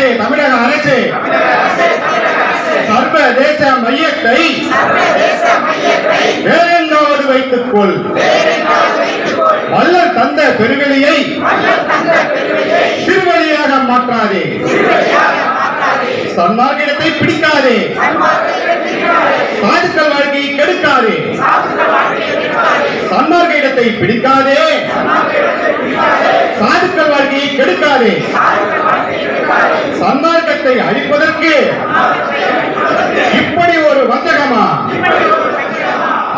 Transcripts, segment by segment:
அரசு தமிழக அரசே. சர்வதேச மையத்தை வேறெங்காவது வைத்துக் கொள் வல்லல் தந்த பெருவெளியை சிறுவழியாக மாற்றாதே. சன்மார்க்கிடத்தை பிடிக்காதே. சாதுக்கள் வாழ்க்கையை கெடுக்காதே. சன்மார்க்க இடத்தை பிடிக்காதே. சாதுக்கள் வாழ்க்கையை கெடுக்காதே. சன்மார்க்கத்தை அழிப்பதற்கு இப்படி ஒரு வஞ்சகமா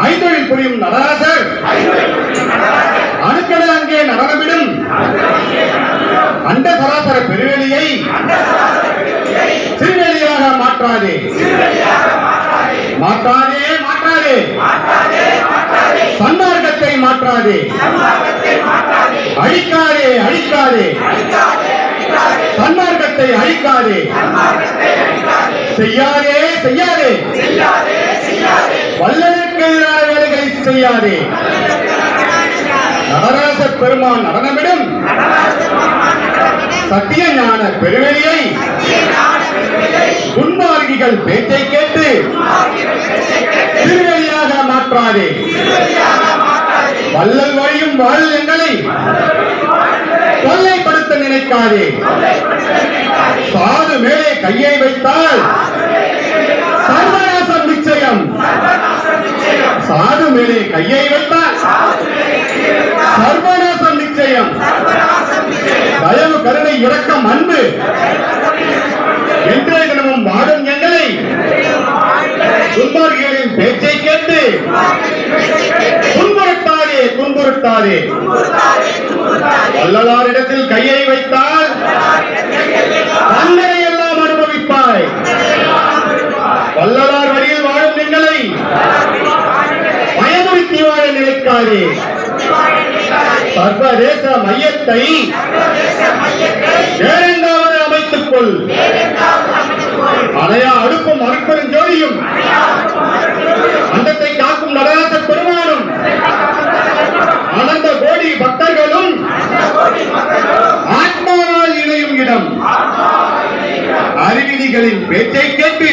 ஐந்தொழில் புரியும் நடராசர் அணுக்கள் அங்கே நடனமிடும் அண்ட சராசர பெருவெளியை சிறுவெளியாக மாற்றாதே. மாற்றாதே மாற்றாதே. சன்மார்க்கத்தை மாற்றாதே. அழிக்காதே அழிக்காதே. சன்மார்க்கத்தை அழிக்காதே. செய்யாதே செய்யாதே. வல்லதற்கு எதிரான வேலைகளை செய்யாதே. நடராச பெருமான் நடனமிடும். சத்திய ஞான பெருவெளியை துன்மார்கிகள் பேச்சை கேட்டு திருவெளியாக மாற்றாதே. வள்ளல் வழியும் வாழ் எங்களை நினைக்காதே சாது மேலே கையை வைத்தால் சர்வநாசம் நிச்சயம். சாது மேலே கையை வைத்தால் சர்வநாசம் நிச்சயம். தயவு கருணை இரக்கம் அன்பு. என்றே தினமும் வாடும் எங்களை துன்மார்களின் பேச்சை கேட்டு துன்புறுத்தாதே துன்புறுத்தாதே. வள்ளலாரிடத்தில் கையை வைத்தால் தண்டனை எல்லாம் அனுபவிப்பாய். வள்ளலார் வழியில் வாழும் எங்களை பயமுறுத்தி வாழ நினைக்காதே. சர்வதேச மையத்தை வேறெங்காவது அமைத்துக் கொள் அணையா அடுப்பும் அறுப்பெரும் ஜோதியும் அறிவிதிகளின் பேச்சை கேட்டு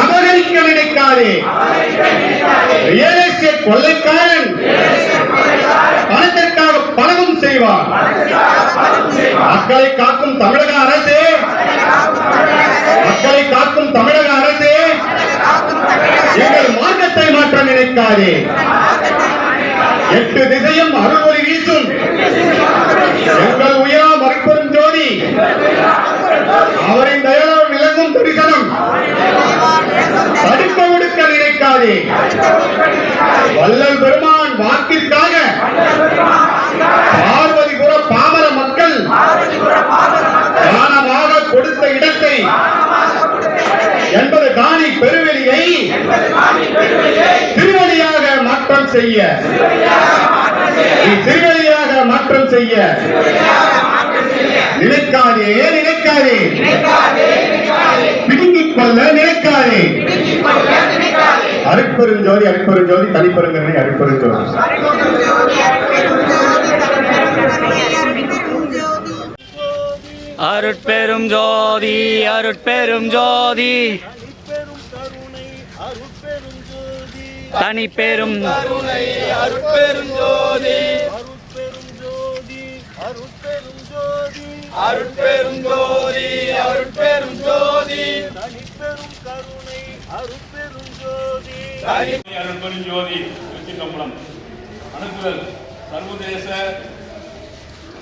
அபகரிக்க நினைக்காதே. ரியல் எஸ்டேட் கொள்ளைக்காரன் பணத்திற்காக பணமும் செய்வார் மக்களை காக்கும் தமிழக அரசே மக்களை காக்கும் தமிழக அரசே எங்கள் மார்க்கத்தை மாற்ற நினைக்காதே. எட்டு திசையும் அருள்மொழி வீசும். தடுக்க விடுக்க நினைக்காதே. வல்லல் பெருமான் வாக்கிற்காக பார்வதிபுர பாமர மக்கள் தானமாக கொடுத்த இடத்தை என்பது காணி பெருவெளியை திருவழியாக மாற்றம் செய்ய. திருவழியாக மாற்றம் செய்ய. நினைக்காதே நினைக்காதே. பிடுங்கிக் கொள்ள நினைக்காதே. அருட்பெருஞ்சோதி அருட்பெருஞ்சோதி தனிப்பெருங்கனை அருட்பெருஞ்சோதி அருட்பெரும் ஜோதி. அருட்பெரும் ஜோதி பெரும் கருணை அருட்பெரும் ஜோதி. தனி பெரும் கருணை அருட்பெரும் ஜோதி அருட்பெரும் ஜோதி. அருட்பெரும் ஜோதி. அருள்பெருஞ்சோதி திருச்சிற்றம்பலம். அனுப்புதல் சர்வதேச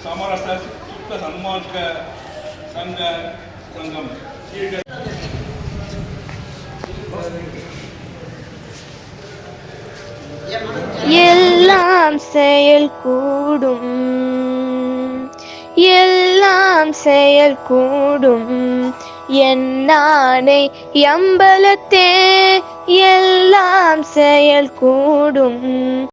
சமரச சுத்த சன்மார்க்க சங்க சங்கம். எல்லாம் செயல் கூடும். எல்லாம் செயல் கூடும். என்னானை எம்பலத்தே எல்லாம் செயல் கூடும்.